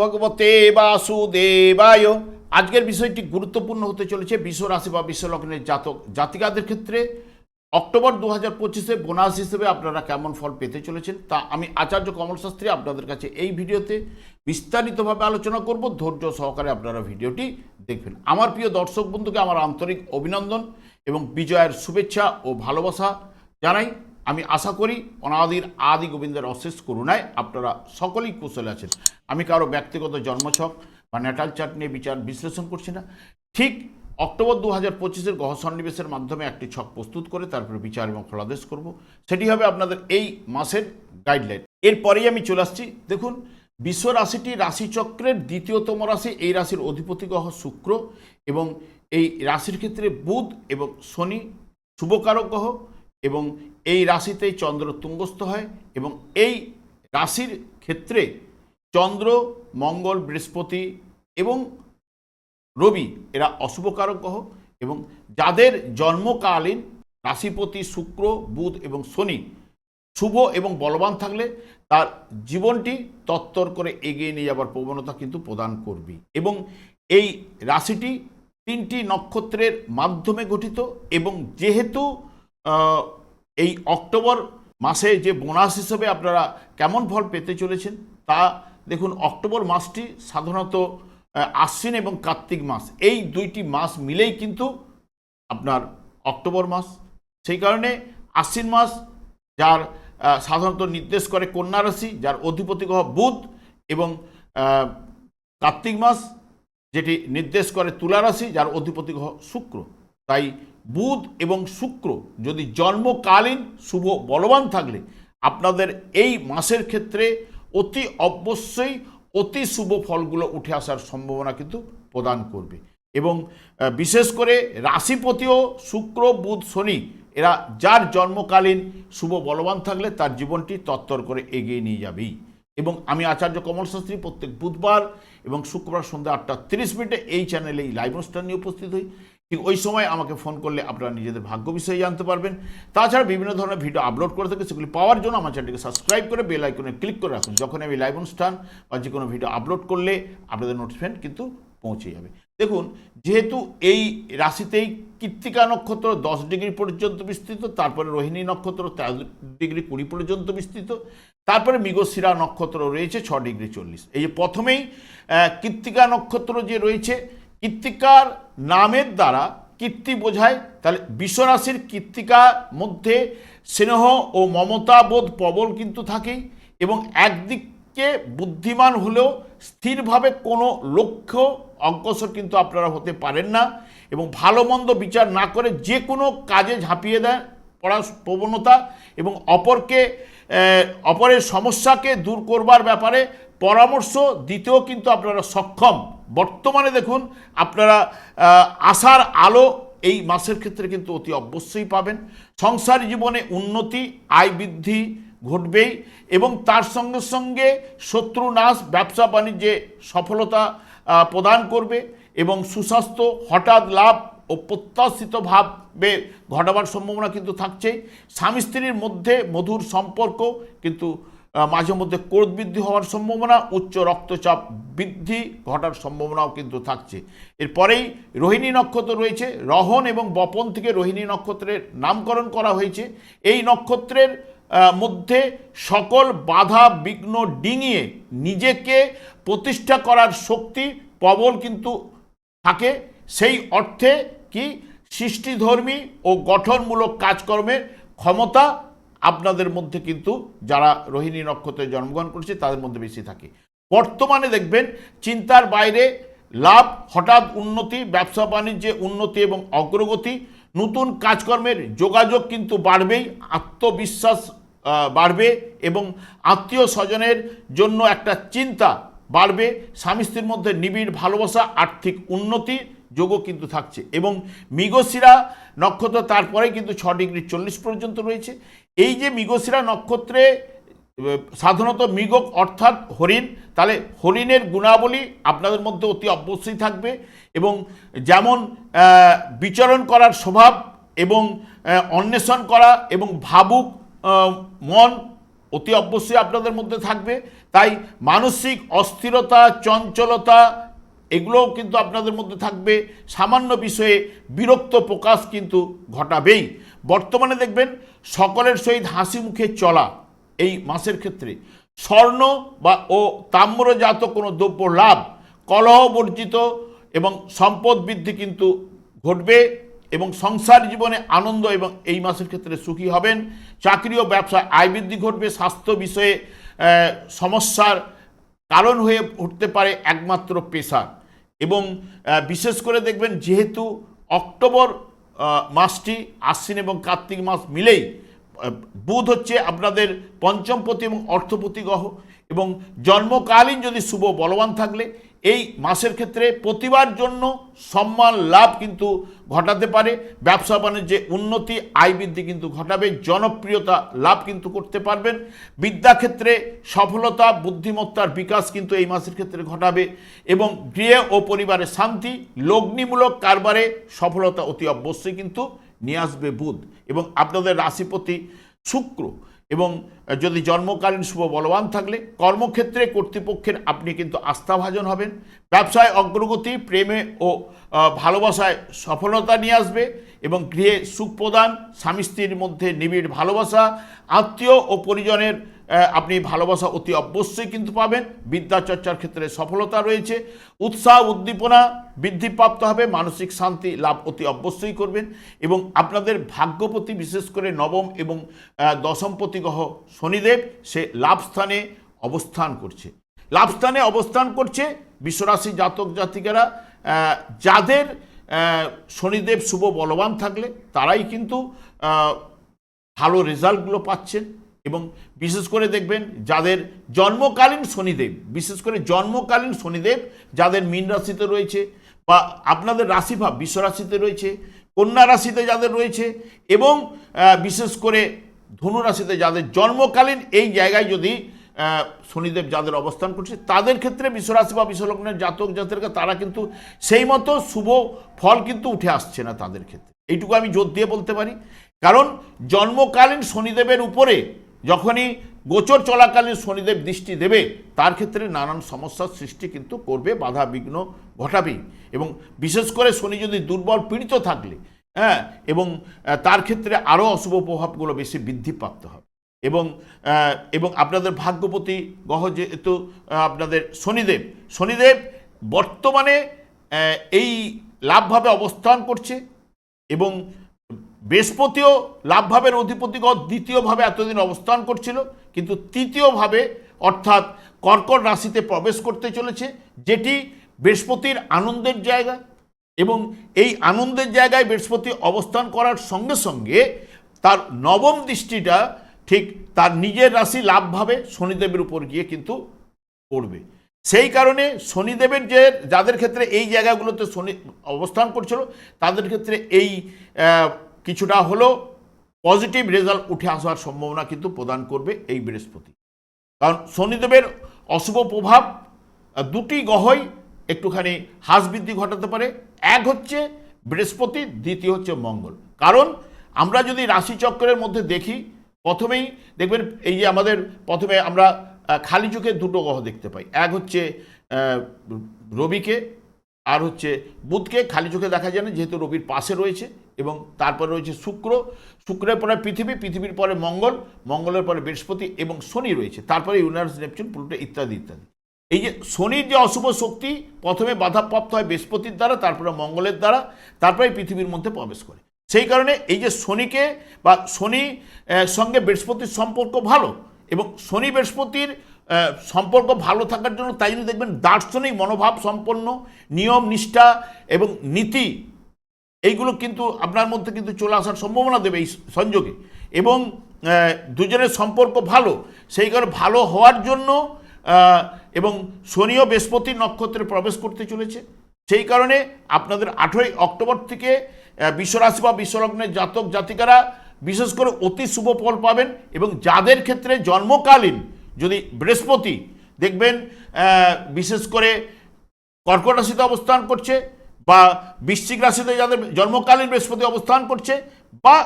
ভগবতে বাসুদেবায়। আজকের বিষয়টি গুরুত্বপূর্ণ হতে চলেছে বিশ্ব রাশি বা বিশ্ব লগ্নের জাতক, জাতিকাদের ক্ষেত্রে। অক্টোবর দু হাজার পঁচিশে বোনাস হিসেবে আপনারা কেমন ফল পেতে চলেছেন তা আমি আচার্য কমল শাস্ত্রী আপনাদের কাছে এই ভিডিওতে বিস্তারিতভাবে আলোচনা করব। ধৈর্য সহকারে আপনারা ভিডিওটি দেখবেন। আমার প্রিয় দর্শক বন্ধুকে আমার আন্তরিক অভিনন্দন এবং বিজয়ের শুভেচ্ছা ও ভালোবাসা জানাই। আমি আশা করি অনাদির আদি গোবিন্দের অশেষ করুণায় আপনারা সকলেই কুশলে আছেন। আমি কারও ব্যক্তিগত জন্মছক বা ন্যাটাল চার্ট নিয়ে বিচার বিশ্লেষণ করছি না। ঠিক অক্টোবর দু হাজার পঁচিশের গহ সন্নিবেশের মাধ্যমে একটি ছক প্রস্তুত করে তারপরে বিচার এবং ফলাদেশ করব। সেটি হবে আপনাদের এই মাসের গাইডলাইন। এরপরেই আমি চলে আসছি। দেখুন, বিশ্ব রাশিটি রাশিচক্রের দ্বিতীয়তম রাশি। এই রাশির অধিপতি গ্রহ শুক্র এবং এই রাশির ক্ষেত্রে বুধ এবং শনি শুভকারক গ্রহ এবং এই রাশিতেই চন্দ্র তুঙ্গস্থ হয় এবং এই রাশির ক্ষেত্রে চন্দ্র, মঙ্গল, বৃহস্পতি এবং রবি এরা অশুভকারক গ্রহ এবং যাদের জন্মকালীন রাশিপতি শুক্র, বুধ এবং শনি শুভ এবং বলবান থাকলে তার জীবনটি তত্তর করে এগিয়ে নিয়ে যাবার প্রবণতা কিন্তু প্রদান করবে এবং এই রাশিটি তিনটি নক্ষত্রের মাধ্যমে গঠিত এবং যেহেতু এই অক্টোবর মাসে যে বোনাস হিসেবে আপনারা কেমন ফল পেতে চলেছেন, তা দেখুন, অক্টোবর মাসটি সাধারণত আশ্বিন এবং কার্তিক মাস, এই দুইটি মাস মিলেই কিন্তু আপনার অক্টোবর মাস। সেই কারণে আশ্বিন মাস, যার সাধারণত নির্দেশ করে কন্যা রাশি, যার অধিপতি গ্রহ বুধ এবং কার্তিক মাস, যেটি নির্দেশ করে তুলা রাশি, যার অধিপতি গ্রহ শুক্র। তাই বুধ এবং শুক্র যদি জন্মকালীন শুভ বলবান থাকলে, আপনাদের এই মাসের ক্ষেত্রে অতি অবশ্যই অতি শুভ ফলগুলো উঠে আসার সম্ভাবনা কিন্তু প্রদান করবে। এবং বিশেষ করে রাশিপতিও শুক্র, বুধ, শনি, এরা যার জন্মকালীন শুভ বলবান থাকলে তার জীবনটি তত্তর করে এগিয়ে নিয়ে যাবেই। এবং আমি আচার্য কমল শাস্ত্রী প্রত্যেক বুধবার এবং শুক্রবার সন্ধ্যা আটটা তিরিশ মিনিটে এই চ্যানেলে এই লাইভ অনুষ্ঠান নিয়ে উপস্থিত হই। ঠিক ওই সময় আমাকে ফোন করলে আপনারা নিজেদের ভাগ্য বিষয়ে জানতে পারবেন। তাছাড়া বিভিন্ন ধরনের ভিডিও আপলোড করে থাকে, সেগুলি পাওয়ার জন্য আমার চ্যানেলটিকে সাবস্ক্রাইব করে বেল আইকনে ক্লিক করে রাখুন। যখন আমি লাইভ অনুষ্ঠান বা যে কোনো ভিডিও আপলোড করলে আপনাদের নোটিফিকেশন কিন্তু পৌঁছে যাবে। দেখুন, যেহেতু এই রাশিতেই কৃত্তিকা নক্ষত্র দশ ডিগ্রি পর্যন্ত বিস্তৃত, তারপরে রোহিণী নক্ষত্র তেরো ডিগ্রি কুড়ি পর্যন্ত বিস্তৃত, তারপরে মৃগশিরা নক্ষত্র রয়েছে ছ ডিগ্রি চল্লিশ। এই যে প্রথমেই কৃত্তিকা নক্ষত্র যে রয়েছে কৃত্তিকার নামের দ্বারা কীর্তি বোঝায়, তাহলে বিশ্বরাশির কৃত্তিকার মধ্যে স্নেহ ও মমতাবোধ প্রবল কিন্তু থাকেই এবং একদিকে বুদ্ধিমান হলেও স্থিরভাবে কোনো লক্ষ্য অগ্রসর কিন্তু আপনারা হতে পারেন না এবং ভালো মন্দ বিচার না করে যে কোনো কাজে ঝাঁপিয়ে দেয় পড়ার প্রবণতা এবং অপরকে অপরের সমস্যাকে দূর করবার ব্যাপারে পরামর্শ দিতেও কিন্তু আপনারা সক্ষম। বর্তমানে দেখুন, আপনারা আশার আলো এই মাসের ক্ষেত্রে কিন্তু অতি অবশ্যই পাবেন। সংসার জীবনে উন্নতি, আয় বৃদ্ধি ঘটবেই এবং তার সঙ্গে সঙ্গে শত্রু নাশ, ব্যবসা বাণিজ্যে সফলতা প্রদান করবে এবং সুস্বাস্থ্য, হঠাৎ লাভ ও প্রত্যাশিতভাবে ঘটাবার সম্ভাবনা কিন্তু থাকছেই। স্বামী স্ত্রীর মধ্যে মধুর সম্পর্ক কিন্তু মাঝে মধ্যে ক্রোধ বৃদ্ধি হওয়ার সম্ভাবনা, উচ্চ রক্তচাপ বৃদ্ধি ঘটার সম্ভাবনাও কিন্তু থাকছে। এরপরেই রোহিণী নক্ষত্র রয়েছে। রহন এবং বপন থেকে রোহিণী নক্ষত্রের নামকরণ করা হয়েছে। এই নক্ষত্রের মধ্যে সকল বাধা, বিঘ্ন ডিঙিয়ে নিজেকে প্রতিষ্ঠা করার শক্তি প্রবল কিন্তু থাকে। সেই অর্থে কি? সৃষ্টিধর্মী ও গঠনমূলক কাজকর্মের ক্ষমতা আপনাদের মধ্যে কিন্তু যারা রোহিণী নক্ষত্রে জন্মগ্রহণ করেছে, তাদের মধ্যে বেশি থাকে। বর্তমানে দেখবেন চিন্তার বাইরে লাভ, হঠাৎ উন্নতি, ব্যবসা বাণিজ্যে উন্নতি এবং অগ্রগতি, নতুন কাজকর্মের যোগাযোগ কিন্তু বাড়বেই, আত্মবিশ্বাস বাড়বে এবং আত্মীয় স্বজনের জন্য একটা চিন্তা বাড়বে। স্বামী স্ত্রীর মধ্যে নিবিড় ভালোবাসা, আর্থিক উন্নতি যোগও কিন্তু থাকছে এবং মৃগশিরা নক্ষত্র তারপরে কিন্তু ছ ডিগ্রি চল্লিশ পর্যন্ত রয়েছে। এই যে মৃগশিরা নক্ষত্রে সাধারণত মৃগ অর্থাৎ হরিণ, তাহলে হরিণের গুণাবলী আপনাদের মধ্যে অতি অবশ্যই থাকবে এবং যেমন বিচরণ করার স্বভাব এবং অন্বেষণ করা এবং ভাবুক মন অতি অবশ্যই আপনাদের মধ্যে থাকবে। তাই মানসিক অস্থিরতা, চঞ্চলতা এগুলোও কিন্তু আপনাদের মধ্যে থাকবে। সামান্য বিষয়ে বিরক্ত প্রকাশ কিন্তু ঘটাবেই। বর্তমানে দেখবেন সকলের সহিত হাসি মুখে চলা এই মাসের ক্ষেত্রে স্বর্ণ বা ও তাম্রজাত কোনো দ্রব্য লাভ, কলহ বর্জিত এবং সম্পদ বৃদ্ধি কিন্তু ঘটবে এবং সংসার জীবনে আনন্দ এবং এই মাসের ক্ষেত্রে সুখী হবেন। চাকরি ও ব্যবসায় আয় বৃদ্ধি ঘটবে। স্বাস্থ্য বিষয়ে সমস্যার কারণ হয়ে উঠতে পারে একমাত্র পেশা এবং বিশেষ করে দেখবেন যেহেতু অক্টোবর মাসটি আশ্বিন এবং কার্তিক মাস মিলেই বুধ হচ্ছে আপনাদের পঞ্চমপতি এবং অর্থপতি গ্রহ এবং জন্মকালীন যদি শুভ বলবান থাকলে এই মাসের ক্ষেত্রে প্রতিবার জন্য সম্মান লাভ কিন্তু ঘটাতে পারে। ব্যবসা বাণিজ্যে উন্নতি, আয় বৃদ্ধি কিন্তু ঘটাবে। জনপ্রিয়তা লাভ কিন্তু করতে পারবেন। বিদ্যাক্ষেত্রে সফলতা, বুদ্ধিমত্তার বিকাশ কিন্তু এই মাসের ক্ষেত্রে ঘটাবে এবং গৃহে ও পরিবারের শান্তি, লগ্নিমূলক কারবারে সফলতা অতি অবশ্যই কিন্তু নিয়ে আসবে বুধ এবং আপনাদের রাশিপতি শুক্র। এবং যদি জন্মকালীন শুভ বলবান থাকলে, কর্মক্ষেত্রে কর্তৃপক্ষের আপনি কিন্তু আস্থাভাজন হবেন। ব্যবসায় অগ্রগতি, প্রেমে ও ভালোবাসায় সফলতা নিয়ে আসবে। এবং গৃহে সুখ প্রদান স্বামী স্ত্রীর মধ্যে নিবিড় ভালোবাসা, আত্মীয় ও পরিজনের আপনি ভালোবাসা অতি অবশ্যই কিন্তু পাবেন। বিদ্যা চর্চার ক্ষেত্রে সফলতা রয়েছে। উৎসাহ, উদ্দীপনা বৃদ্ধিপ্রাপ্ত হবে, মানসিক শান্তি লাভ অতি অবশ্যই করবেন এবং আপনাদের ভাগ্যপতি বিশেষ করে নবম এবং দশমপতি গ্রহ শনিদেব, সে লাভ স্থানে অবস্থান করছে। লাভ স্থানে অবস্থান করছে বিশ্বরাশি জাতক জাতিকারা যাদের শনিদেব শুভ বলবান থাকলে তারাই কিন্তু ভালো রেজাল্টগুলো পাচ্ছেন এবং বিশেষ করে দেখবেন যাদের জন্মকালীন শনিদেব, বিশেষ করে জন্মকালীন শনিদেব যাদের মীন রাশিতে রয়েছে বা আপনাদের রাশিভাব, বিশ্ব রাশিতে রয়েছে, কন্যা রাশিতে যাদের রয়েছে এবং বিশেষ করে ধনু রাশিতে যাদের জন্মকালীন এই জায়গায় যদি শনিদেব যাদের অবস্থান করছে, তাদের ক্ষেত্রে বিশ্বরাশি বা বিশ্বলগ্নের জাতক জাতিকা তারা কিন্তু সেই মতো শুভ ফল কিন্তু উঠে আসছে না তাদের ক্ষেত্রে। এইটুকু আমি জোর দিয়ে বলতে পারি। কারণ জন্মকালীন শনিদেবের উপরে যখনই গোচর চলাকালীন শনিদেব দৃষ্টি দেবে, তার ক্ষেত্রে নানান সমস্যার সৃষ্টি কিন্তু করবে, বাধা বিঘ্ন ঘটাবেই। এবং বিশেষ করে শনি যদি দুর্বল পীড়িত থাকলে হ্যাঁ এবং তার ক্ষেত্রে আরও অশুভ প্রভাবগুলো বেশি বৃদ্ধিপ্রাপ্ত হবে। এবং এবং আপনাদের ভাগ্যপতি গ্রহ যেহেতু আপনাদের শনিদেব শনিদেব বর্তমানে এই লাভভাবে অবস্থান করছে এবং বৃহস্পতিও লাভভাবের অধিপতিগত দ্বিতীয়ভাবে এতদিন অবস্থান করছিল, কিন্তু তৃতীয়ভাবে অর্থাৎ কর্কট রাশিতে প্রবেশ করতে চলেছে, যেটি বৃহস্পতির আনন্দের জায়গা এবং এই আনন্দের জায়গায় বৃহস্পতি অবস্থান করার সঙ্গে সঙ্গে তার নবম দৃষ্টিটা ঠিক তার নিজের রাশি লাভ লাভভাবে শনিদেবের উপর গিয়ে কিন্তু পড়বে। সেই কারণে শনিদেবের যে, যাদের ক্ষেত্রে এই জায়গাগুলোতে শনি অবস্থান করছিল, তাদের ক্ষেত্রে এই কিছুটা হলো পজিটিভ রেজাল্ট উঠে আসার সম্ভাবনা কিন্তু প্রদান করবে এই বৃহস্পতি। কারণ শনিদেবের অশুভ প্রভাব দুটি গ্রহই একটুখানি হ্রাস বৃদ্ধি ঘটাতে পারে। এক হচ্ছে বৃহস্পতি, দ্বিতীয় হচ্ছে মঙ্গল। কারণ আমরা যদি রাশিচক্রের মধ্যে দেখি প্রথমেই দেখবেন এই যে আমাদের প্রথমে আমরা খালি চোখে দুটো গ্রহ দেখতে পাই। এক হচ্ছে রবিকে, আর হচ্ছে বুধকে। খালি চোখে দেখা যায় না, যেহেতু রবির পাশে রয়েছে এবং তারপরে রয়েছে শুক্র। শুক্রের পরে পৃথিবী, পৃথিবীর পরে মঙ্গল, মঙ্গলের পরে বৃহস্পতি এবং শনি রয়েছে। তারপরে ইউনার্স নেপচুন, প্লুটো ইত্যাদি ইত্যাদি। এই যে শনির যে অশুভ শক্তি, প্রথমে বাধাপ্রাপ্ত হয় বৃহস্পতির দ্বারা, তারপরে মঙ্গলের দ্বারা, তারপরে পৃথিবীর মধ্যে প্রবেশ করে। সেই কারণে এই যে শনিকে বা শনি সঙ্গে বৃহস্পতির সম্পর্ক ভালো এবং শনি বৃহস্পতির সম্পর্ক ভালো থাকার জন্য তাই জন্য দেখবেন দার্শনিক মনোভাব সম্পন্ন, নিয়ম, নিষ্ঠা এবং নীতি, এইগুলো কিন্তু আপনার মধ্যে কিন্তু চলে আসার সম্ভাবনা দেবে এই সংযোগে। এবং দুজনের সম্পর্ক ভালো, সেই কারণে ভালো হওয়ার জন্য এবং শনিও বৃহস্পতি নক্ষত্রে প্রবেশ করতে চলেছে। সেই কারণে আপনাদের আঠেরোই অক্টোবর থেকে বিশ্বরাশি বা বিশ্বলগ্নের জাতক জাতিকারা বিশেষ করে অতি শুভ ফল পাবেন এবং যাদের ক্ষেত্রে জন্মকালীন যদি বৃহস্পতি, দেখবেন বিশেষ করে কর্কট রাশিতে অবস্থান করছে বা বৃশ্চিক রাশিতে যাদের জন্মকালীন বৃহস্পতি অবস্থান করছে বা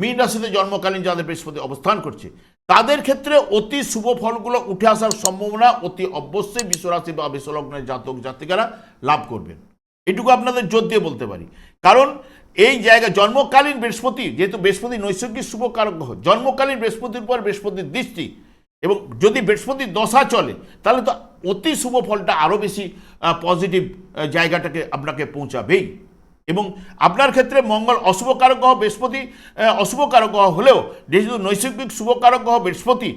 মীন রাশিতে জন্মকালীন যাদের বৃহস্পতি অবস্থান করছে, তাদের ক্ষেত্রে অতি শুভ ফলগুলো উঠে আসার সম্ভাবনা অতি অবশ্যই বিশ্বরাশি বা বিশ্বলগ্নের জাতক জাতিকারা লাভ করবেন। এটুকু আপনাদের জোর দিয়ে বলতে পারি। কারণ এই জায়গা জন্মকালীন বৃহস্পতি যেহেতু বৃহস্পতি নৈসর্গিক শুভ কারক গ্রহ জন্মকালীন বৃহস্পতির উপর বৃহস্পতির দৃষ্টি এবং যদি বৃহস্পতির দশা চলে তাহলে তো অতি শুভ ফলটা আরও বেশি পজিটিভ জায়গাটাকে আপনাকে পৌঁছাবেই। এবং আপনার ক্ষেত্রে মঙ্গল অশুভ কারক গ্রহ বৃহস্পতি আহ, অশুভ কারক গ্রহ হলেও যেহেতু নৈসর্গিক শুভ কারক গ্রহ বৃহস্পতি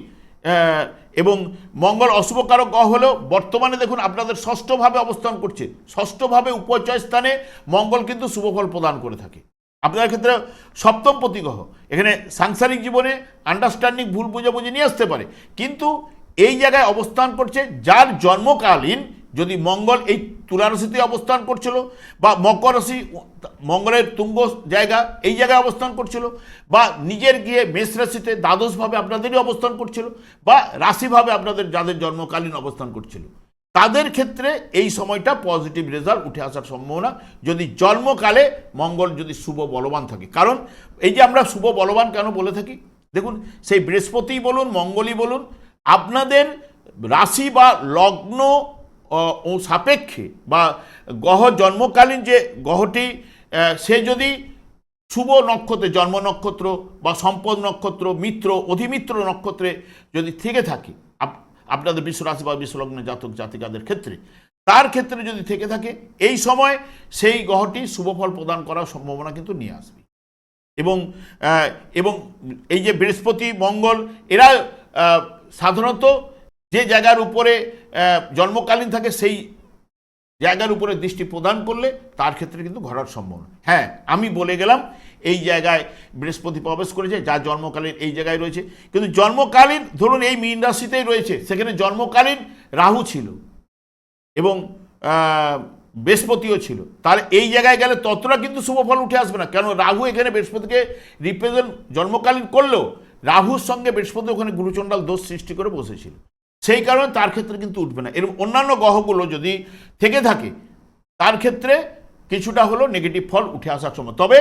এবং মঙ্গল অশুভকারক গ্রহ হলেও বর্তমানে দেখুন আপনাদের ষষ্ঠভাবে অবস্থান করছে। ষষ্ঠভাবে উপচয় স্থানে মঙ্গল কিন্তু শুভফল প্রদান করে থাকে। আপনাদের ক্ষেত্রে সপ্তম প্রতিগ্রহ এখানে সাংসারিক জীবনে আন্ডারস্ট্যান্ডিং ভুল বুঝাবুঝি নিয়ে আসতে পারে। কিন্তু এই জায়গায় অবস্থান করছে যার জন্মকালীন যদি মঙ্গল এই তুলা রাশিতে অবস্থান করছিল বা মকর রাশি, মঙ্গলের তুঙ্গ জায়গা এই জায়গায় অবস্থান করছিল বা নিজের গিয়ে মেষ রাশিতে দ্বাদশভাবে আপনাদেরই অবস্থান করছিল বা রাশিভাবে আপনাদের যাদের জন্মকালীন অবস্থান করছিল, তাদের ক্ষেত্রে এই সময়টা পজিটিভ রেজাল্ট উঠে আসার সম্ভাবনা। যদি জন্মকালে মঙ্গল যদি শুভ বলবান থাকে, কারণ এই যে আমরা শুভ বলবান কেন বলে থাকি? দেখুন, সেই বৃহস্পতি বলুন, মঙ্গলই বলুন, আপনাদের রাশি বা লগ্ন সাপেক্ষে বা গ্রহ জন্মকালীন যে গ্রহটি সে যদি শুভ নক্ষত্রে, জন্ম নক্ষত্র বা সম্পদ নক্ষত্র, মিত্র, অধিমিত্র নক্ষত্রে যদি থেকে থাকে, আপ- আপনাদের বিশ্বরাশি বা বিশ্বলগ্ন জাতক জাতিকাদের ক্ষেত্রে, তার ক্ষেত্রে যদি থেকে থাকে, এই সময় সেই গ্রহটি শুভফল প্রদান করার সম্ভাবনা কিন্তু নিয়ে আসবে। এবং এবং এই যে বৃহস্পতি, মঙ্গল, এরা সাধারণত যে জায়গার উপরে জন্মকালীন থাকে সেই জায়গার উপরে দৃষ্টি প্রদান করলে তার ক্ষেত্রে কিন্তু ঘটার সম্ভাবনা। হ্যাঁ আমি বলে গেলাম, এই জায়গায় বৃহস্পতি প্রবেশ করেছে যার জন্মকালীন এই জায়গায় রয়েছে। কিন্তু জন্মকালীন, ধরুন এই মীন রাশিতেই রয়েছে, সেখানে জন্মকালীন রাহু ছিল এবং বৃহস্পতিও ছিল। তাহলে এই জায়গায় গেলে ততটা কিন্তু শুভফল উঠে আসবে না। কেন রাহু এখানে বৃহস্পতিকে রিপ্রেজেন্ট জন্মকালীন করলেও, রাহুর সঙ্গে বৃহস্পতি ওখানে গুরুচণ্ডাল দোষ সৃষ্টি করে বসেছিল। সেই কারণে তার ক্ষেত্রে কিন্তু উঠবে না। এরকম অন্যান্য গ্রহগুলো যদি থেকে থাকে, তার ক্ষেত্রে কিছুটা হলো নেগেটিভ ফল উঠে আসার সময় তবে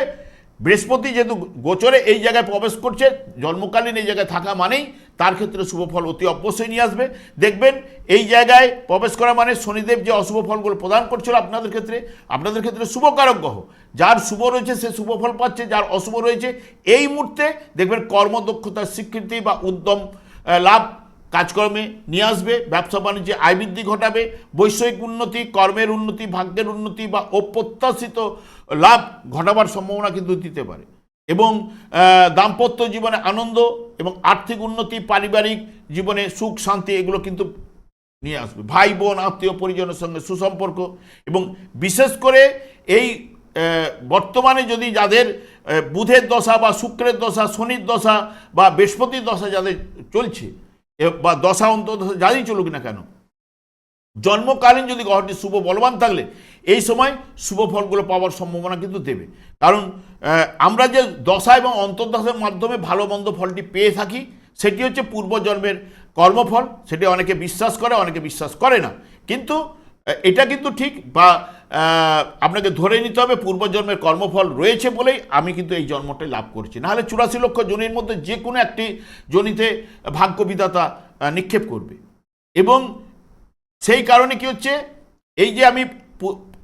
বৃহস্পতি যেহেতু গোচরে এই জায়গায় প্রবেশ করছে, জন্মকালীন এই জায়গায় থাকা মানেই তার ক্ষেত্রে শুভ ফল অতি অবশ্যই নিয়ে আসবে। দেখবেন এই জায়গায় প্রবেশ করা মানে শনিদেব যে অশুভ ফলগুলো প্রদান করছিল আপনাদের ক্ষেত্রে আপনাদের ক্ষেত্রে শুভকারক গ্রহ। যার শুভ রয়েছে সে শুভ ফল পাচ্ছে, যার অশুভ রয়েছে, এই মুহূর্তে দেখবেন কর্মদক্ষতার স্বীকৃতি বা উদ্যম লাভ কাজকর্মে নিয়ে আসবে, ব্যবসা বাণিজ্যে আয় বৃদ্ধি ঘটাবে, বৈষয়িক উন্নতি, কর্মের উন্নতি, ভাগ্যের উন্নতি বা অপ্রত্যাশিত লাভ ঘটাবার সম্ভাবনা কিন্তু দিতে পারে। এবং দাম্পত্য জীবনে আনন্দ এবং আর্থিক উন্নতি, পারিবারিক জীবনে সুখ, শান্তি, এগুলো কিন্তু নিয়ে আসবে। ভাই, বোন, আত্মীয়, পরিজনের সঙ্গে সুসম্পর্ক এবং বিশেষ করে এই বর্তমানে যদি যাদের বুধের দশা বা শুক্রের দশা, শনির দশা বা বৃহস্পতির দশা যাদের চলছে বা দশা অন্তত যাই চলুক না কেন? জন্মকালীন যদি গ্রহটি শুভ বলবান থাকলে, এই সময় শুভ ফলগুলো পাওয়ার সম্ভাবনা কিন্তু দেবে। কারণ আমরা যে দশা এবং অন্তর্দশার মাধ্যমে ভালো মন্দ ফলটি পেয়ে থাকি, সেটি হচ্ছে পূর্বজন্মের কর্মফল, সেটি অনেকে বিশ্বাস করে, অনেকে বিশ্বাস করে না। কিন্তু এটা কিন্তু ঠিক বা আপনাকে ধরে নিতে হবে পূর্বজন্মের কর্মফল রয়েছে বলেই আমি কিন্তু এই জন্মটাই লাভ করছি। নাহলে চুরাশি লক্ষ জনির মধ্যে যে কোনো একটি জনিতে ভাগ্য বিধাতা আহ, নিক্ষেপ করবে। এবং সেই কারণে কি হচ্ছে এই যে আমি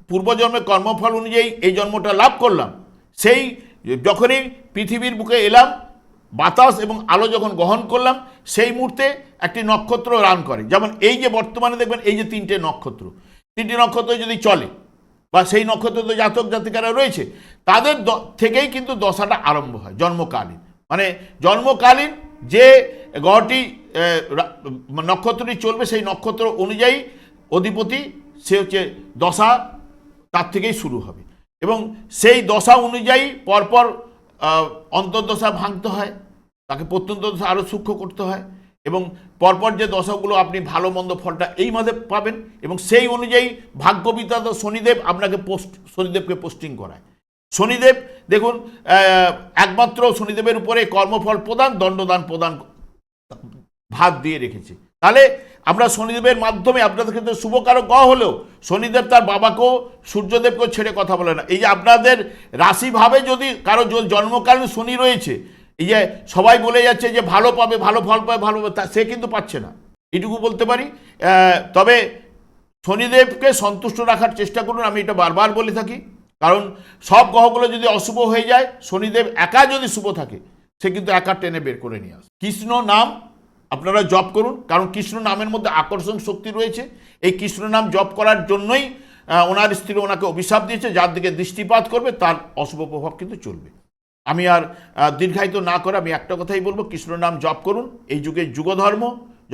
পূর্বজন্মের কর্মফল অনুযায়ী এই জন্মটা লাভ করলাম সেই যখনই পৃথিবীর বুকে এলাম বাতাস এবং আলো যখন গ্রহণ করলাম সেই মুহূর্তে একটি নক্ষত্র রান করে। যেমন এই যে বর্তমানে দেখবেন এই যে তিনটে নক্ষত্র তিনটি নক্ষত্র যদি চলে, বা সেই নক্ষত্র জাতক জাতিকারা রয়েছে, তাদের থেকেই কিন্তু দশাটা আরম্ভ হয়, জন্মকালীন। মানে জন্মকালীন যে গ্রহটি নক্ষত্রটি চলবে, সেই নক্ষত্র অনুযায়ী অধিপতি, সে হচ্ছে দশা, তার থেকেই শুরু হবে। এবং সেই দশা অনুযায়ী পরপর অন্তর্দশা ভাঙতে হয়, তাকে প্রত্যন্ত দশা আরও সূক্ষ্ম করতে হয়, এবং পরপর যে দশাগুলো আপনি ভালো মন্দ ফলটা এই মাঝে পাবেন এবং সেই অনুযায়ী ভাগ্যবিদ্যাত শনিদেব আপনাকে পোস্ট, শনিদেবকে পোস্টিং করায়। শনিদেব, দেখুন একমাত্র শনিদেবের উপরে কর্মফল প্রদান, দণ্ডদান প্রদান ভাত দিয়ে রেখেছে। তাহলে আমরা শনিদেবের মাধ্যমে আপনাদের ক্ষেত্রে শুভকারক গ্রহ হলেও শনিদেব তার বাবাকেও, সূর্যদেবকেও ছেড়ে কথা বলে না। এই যে আপনাদের রাশিভাবে যদি কারও জন্মকালীন শনি রয়েছে এই যে সবাই বলে যাচ্ছে যে ভালো পাবে, ভালো ফল পাবে, ভালো সে কিন্তু পাচ্ছে না। এটুকু বলতে পারি। তবে শনিদেবকে সন্তুষ্ট রাখার চেষ্টা করুন, আমি এটা বারবার বলে থাকি। কারণ সব গ্রহগুলো যদি অশুভ হয়ে যায়, শনিদেব একা যদি শুভ থাকে, সে কিন্তু একা টেনে বের করে নিয়ে আসে। কৃষ্ণ নাম আপনারা জপ করুন, কারণ কৃষ্ণ নামের মধ্যে আকর্ষণ শক্তি রয়েছে। এই কৃষ্ণ নাম জপ করার জন্যই ওনার স্ত্রী ওনাকে অভিশাপ দিয়েছে, যার দিকে দৃষ্টিপাত করবে, তার অশুভ প্রভাব কিন্তু চলবে। আমি আর দীর্ঘায়িত না করে আমি একটা কথাই বলব কৃষ্ণ নাম জপ করুন। এই যুগে যুগধর্ম,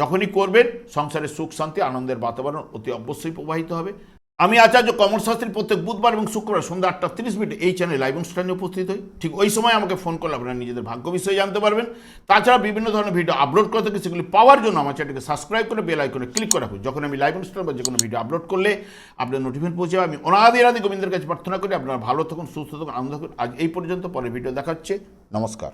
যখনই করবেন সংসারের সুখ শান্তি, আনন্দের বাতাবরণ অতি অবশ্যই প্রবাহিত হবে। আমি আচার্য কমল শাস্ত্রী প্রত্যেক বুধবার এবং শুক্রবার সন্ধ্যা আটটা তিরিশ মিনিট এই চ্যানেল লাইভ অনুষ্ঠানে উপস্থিত হই। ঠিক ওই সময় আমাকে ফোন করলে আপনারা নিজেদের ভাগ্য বিষয়ে জানতে পারবেন। তাছাড়া বিভিন্ন ধরনের ভিডিও আপলোড করে থাকি, সেগুলি পাওয়ার জন্য আমার চ্যানেলকে সাবস্ক্রাইব করে বেল আইকনে ক্লিক করে রাখুন যখন আমি লাইভ অনুষ্ঠান বা যে কোনো ভিডিও আপলোড করলে আপনার নোটিফিকেশন পৌঁছে আমি অনাদি রাধি গোবিন্দের কাছে প্রার্থনা করি, আপনারা ভালো থাকুন, সুস্থ থাকুন, আনন্দ থাকুন। আজ এই পর্যন্ত পরে ভিডিও দেখাচ্ছে। নমস্কার।